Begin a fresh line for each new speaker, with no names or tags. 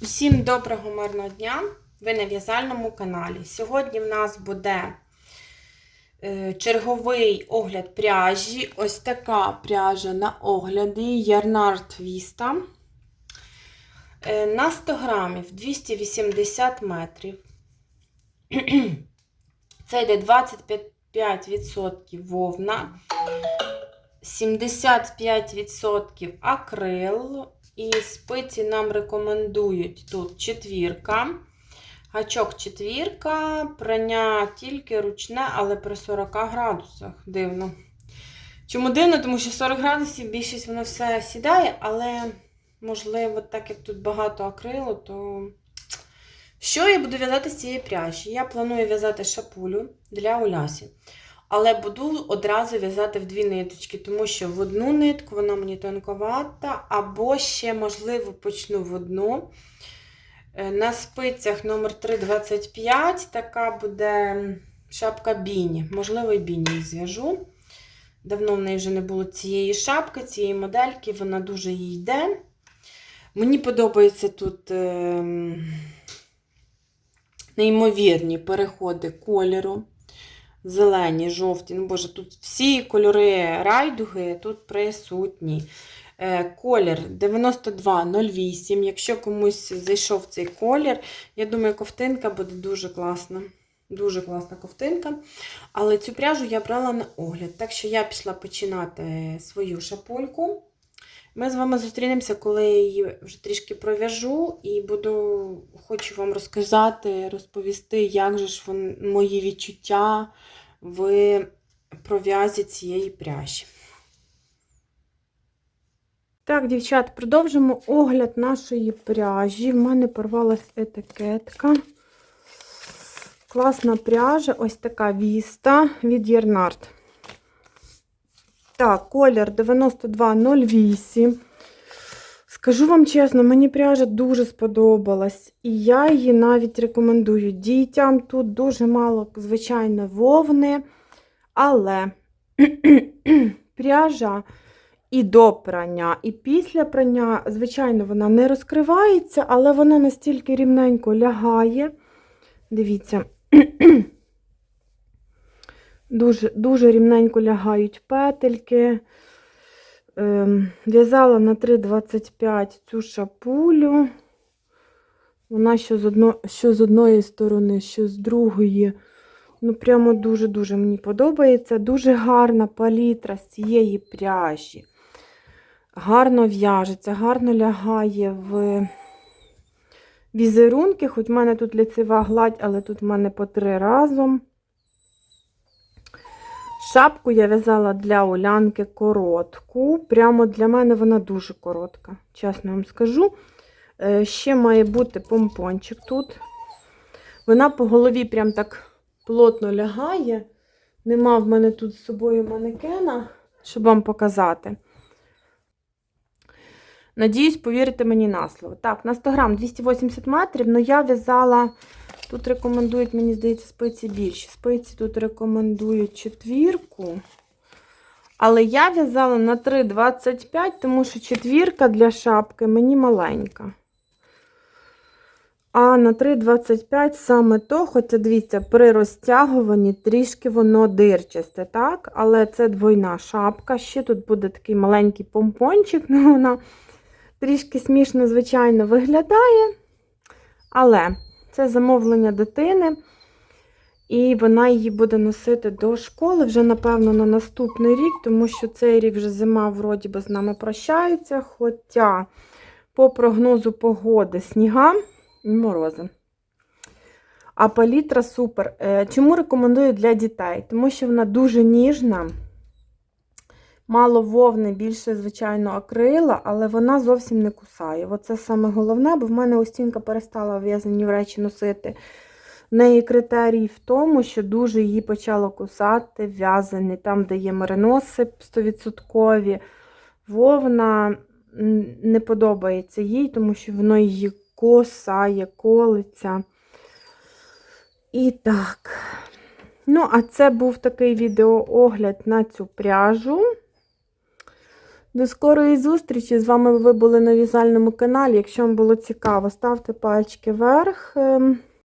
Всім доброго мирного дня! Ви на в'язальному каналі. Сьогодні в нас буде е, черговий огляд пряжі. Ось така пряжа на огляді Ярнард Віста. Е, на 100 грамів 280 метрів. Це йде 25% вовна, 75% акрил. І спиці нам рекомендують тут четвірка. Гачок четвірка, прання тільки ручне, але при 40 градусах. Дивно. Чому дивно? Тому що 40 градусів більшість воно все сідає, але, можливо, так як тут багато акрилу, то що я буду в'язати з цієї пряжі? Я планую в'язати шапулю для Улясі. Але буду одразу в'язати в дві ниточки, тому що в одну нитку вона мені тонковата, або ще, можливо, почну в одну. Е, На спицях номер 325 така буде шапка Біні. Можливо, і Біні зв'яжу. Давно в неї вже не було цієї шапки, цієї модельки, вона дуже їй йде. Мені подобається тут е, неймовірні переходи кольору зелені, жовті. Ну, боже, тут всі кольори райдуги тут присутні. Е, Колір 9208. Якщо комусь зайшов цей колір, я думаю, ковтинка буде дуже класна. Дуже класна ковтинка. Але цю пряжу я брала на огляд. Так що я пішла починати свою шапульку. Ми з вами зустрінемося, коли я її вже трішки пров'яжу, і буду хочу вам розказати, розповісти, як же ж вон, мої відчуття в пров'язі цієї пряжі. Так, дівчат, продовжимо огляд нашої пряжі. В мене порвалась етикетка. Класна пряжа, ось така віста від Єрнард. Так, колір 9208. Скажу вам чесно, мені пряжа дуже сподобалась. І я її навіть рекомендую дітям. Тут дуже мало, звичайно, вовни. Але пряжа і до прання, і після прання, звичайно, вона не розкривається, але вона настільки рівненько лягає. Дивіться. Дуже дуже рівненько лягають петельки. Ем, В'язала на 3,25 цю шапулю. Вона що з, одно, що з одної сторони, що з другої. Ну, прямо дуже-дуже мені подобається. Дуже гарна палітра з цієї пряжі. Гарно в'яжеться, гарно лягає в візерунки. Хоч в мене тут лицева гладь, але тут в мене по три разом. Шапку я в'язала для Олянки коротку. Прямо для мене вона дуже коротка, чесно вам скажу. Е, Ще має бути помпончик тут. Вона по голові прям так плотно лягає. Нема в мене тут з собою манекена, щоб вам показати. Надіюсь, повірите мені на слово. Так, на 100 грам 280 метрів, але я в'язала. Тут рекомендують, мені здається, спиці більші. Спиці тут рекомендують четвірку. Але я в'язала на 3,25, тому що четвірка для шапки мені маленька. А на 3,25 саме то, хоча дивіться, при розтягуванні трішки воно дирчасте, так? Але це двойна шапка. Ще тут буде такий маленький помпончик, ну вона трішки смішно, звичайно, виглядає. Але це замовлення дитини, і вона її буде носити до школи вже, напевно, на наступний рік, тому що цей рік вже зима, вроді би, з нами прощається. Хоча, по прогнозу погоди, сніга і морози. А палітра супер. Е, Чому рекомендую для дітей? Тому що вона дуже ніжна. Мало вовни, більше, звичайно, акрила, але вона зовсім не кусає. Оце саме головне, бо в мене Остінка перестала в'язані речі носити. В неї критерій в тому, що дуже її почало кусати в'язані, там, де є мериноси 100%. Вовна не подобається їй, тому що воно її косає, колиться. І так. Ну, а це був такий відеоогляд на цю пряжу. До скорої зустрічі! З вами ви були на в'язальному каналі. Якщо вам було цікаво, ставте пальчики вверх. Ем,